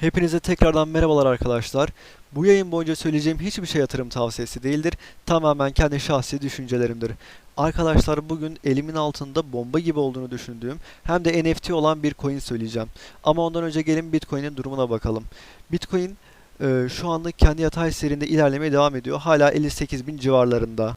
Hepinize tekrardan merhabalar arkadaşlar. Bu yayın boyunca söyleyeceğim hiçbir şey yatırım tavsiyesi değildir. Tamamen kendi şahsi düşüncelerimdir. Arkadaşlar bugün elimin altında bomba gibi olduğunu düşündüğüm hem de NFT olan bir coin söyleyeceğim. Ama ondan önce gelin Bitcoin'in durumuna bakalım. Bitcoin e, şu anda kendi yatay serinde ilerlemeye devam ediyor. Hala 58 bin civarlarında.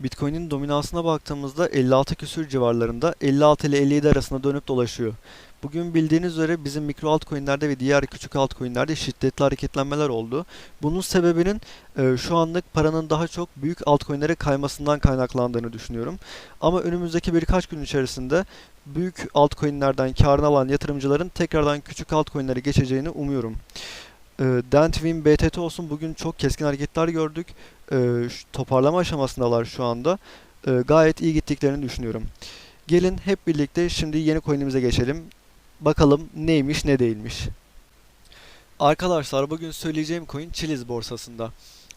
Bitcoin'in dominansına baktığımızda 56 küsür civarlarında 56 ile 57 arasında dönüp dolaşıyor. Bugün bildiğiniz üzere bizim mikro altcoin'lerde ve diğer küçük altcoin'lerde şiddetli hareketlenmeler oldu. Bunun sebebinin e, şu anlık paranın daha çok büyük altcoin'lere kaymasından kaynaklandığını düşünüyorum. Ama önümüzdeki birkaç gün içerisinde büyük altcoin'lerden karını alan yatırımcıların tekrardan küçük altcoin'lere geçeceğini umuyorum. E, Dentwin, BTT olsun bugün çok keskin hareketler gördük. E, toparlama aşamasındalar şu anda. E, gayet iyi gittiklerini düşünüyorum. Gelin hep birlikte şimdi yeni coin'imize geçelim. Bakalım neymiş ne değilmiş. Arkadaşlar bugün söyleyeceğim coin Chiliz borsasında.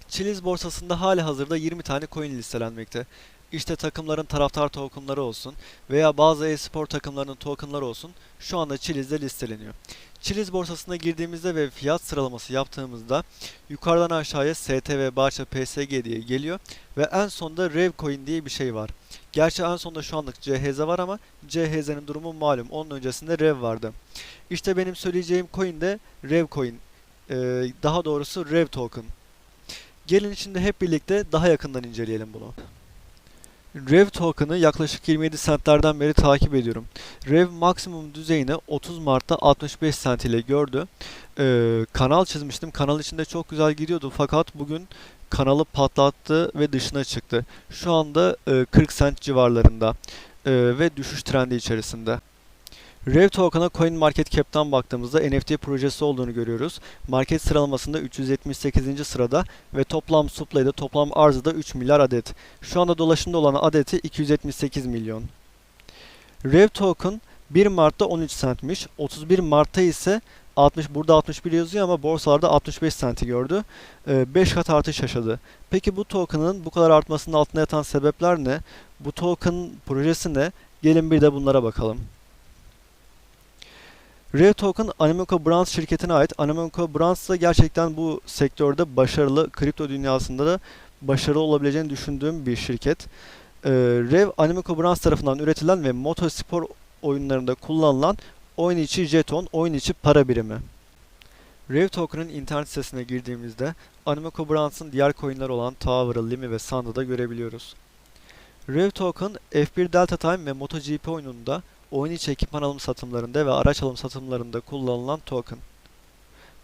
Chiliz borsasında hali hazırda 20 tane coin listelenmekte. İşte takımların taraftar tokenları olsun veya bazı e-spor takımlarının tokenları olsun şu anda Chiliz'de listeleniyor. Chiliz borsasına girdiğimizde ve fiyat sıralaması yaptığımızda yukarıdan aşağıya STV, Barça, PSG diye geliyor ve en sonda Revcoin diye bir şey var. Gerçi en sonda şu anlık CHZ var ama CHZ'nin durumu malum. Onun öncesinde Rev vardı. İşte benim söyleyeceğim coin de Revcoin. Ee, daha doğrusu Rev Token. Gelin şimdi hep birlikte daha yakından inceleyelim bunu. Rev token'ı yaklaşık 27 centlerden beri takip ediyorum. Rev maksimum düzeyini 30 Mart'ta 65 cent ile gördü. Ee, kanal çizmiştim. Kanal içinde çok güzel gidiyordu fakat bugün kanalı patlattı ve dışına çıktı. Şu anda e, 40 cent civarlarında e, ve düşüş trendi içerisinde. Rev Token'a CoinMarketCap'ten baktığımızda NFT projesi olduğunu görüyoruz. Market sıralamasında 378. sırada ve toplam supply'da toplam arzı da 3 milyar adet. Şu anda dolaşımda olan adeti 278 milyon. Rev Token 1 Mart'ta 13 centmiş. 31 Mart'ta ise 60 burada 61 yazıyor ama borsalarda 65 centi gördü. 5 kat artış yaşadı. Peki bu token'ın bu kadar artmasının altında yatan sebepler ne? Bu token projesi ne? Gelin bir de bunlara bakalım. Rev Token Animoca Brands şirketine ait. Animoca Brands da gerçekten bu sektörde başarılı, kripto dünyasında da başarılı olabileceğini düşündüğüm bir şirket. Ee, Rev Animoca Brands tarafından üretilen ve motospor oyunlarında kullanılan oyun içi jeton, oyun içi para birimi. Rev Token'ın internet sitesine girdiğimizde Animoca Brands'ın diğer coinler olan Tower'ı, Limi ve Sand'ı da görebiliyoruz. Rev Token F1 Delta Time ve MotoGP oyununda oyun içi ekipman alım satımlarında ve araç alım satımlarında kullanılan token.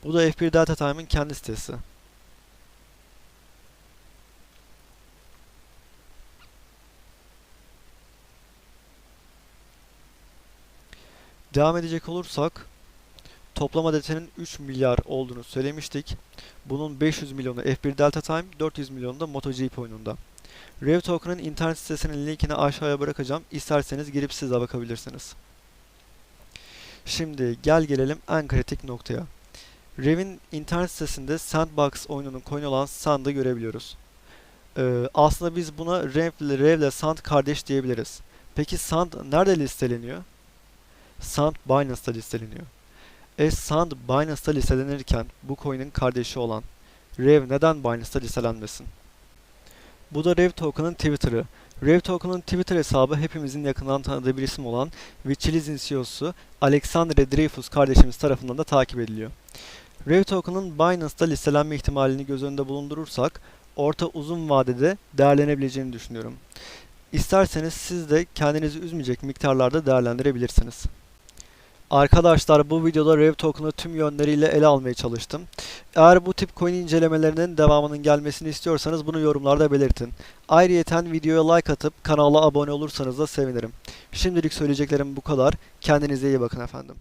Bu da F1 Delta Time'ın kendi sitesi. Devam edecek olursak toplam adetinin 3 milyar olduğunu söylemiştik. Bunun 500 milyonu F1 Delta Time, 400 milyonu da MotoGP oyununda. Rev Token'ın internet sitesinin linkini aşağıya bırakacağım. İsterseniz girip siz de bakabilirsiniz. Şimdi gel gelelim en kritik noktaya. Rev'in internet sitesinde Sandbox oyununun coin olan Sand'ı görebiliyoruz. Ee, aslında biz buna Rev Rev ile Sand kardeş diyebiliriz. Peki Sand nerede listeleniyor? Sand Binance'da listeleniyor. E Sand Binance'da listelenirken bu coin'in kardeşi olan Rev neden Binance'da listelenmesin? Bu da Rev Token'ın Twitter'ı. Rev Token'ın Twitter hesabı hepimizin yakından tanıdığı bir isim olan ve Chiliz'in CEO'su Alexandre Dreyfus kardeşimiz tarafından da takip ediliyor. Rev Token'ın Binance'da listelenme ihtimalini göz önünde bulundurursak orta uzun vadede değerlenebileceğini düşünüyorum. İsterseniz siz de kendinizi üzmeyecek miktarlarda değerlendirebilirsiniz. Arkadaşlar bu videoda Rev Token'ı tüm yönleriyle ele almaya çalıştım. Eğer bu tip coin incelemelerinin devamının gelmesini istiyorsanız bunu yorumlarda belirtin. Ayrıyeten videoya like atıp kanala abone olursanız da sevinirim. Şimdilik söyleyeceklerim bu kadar. Kendinize iyi bakın efendim.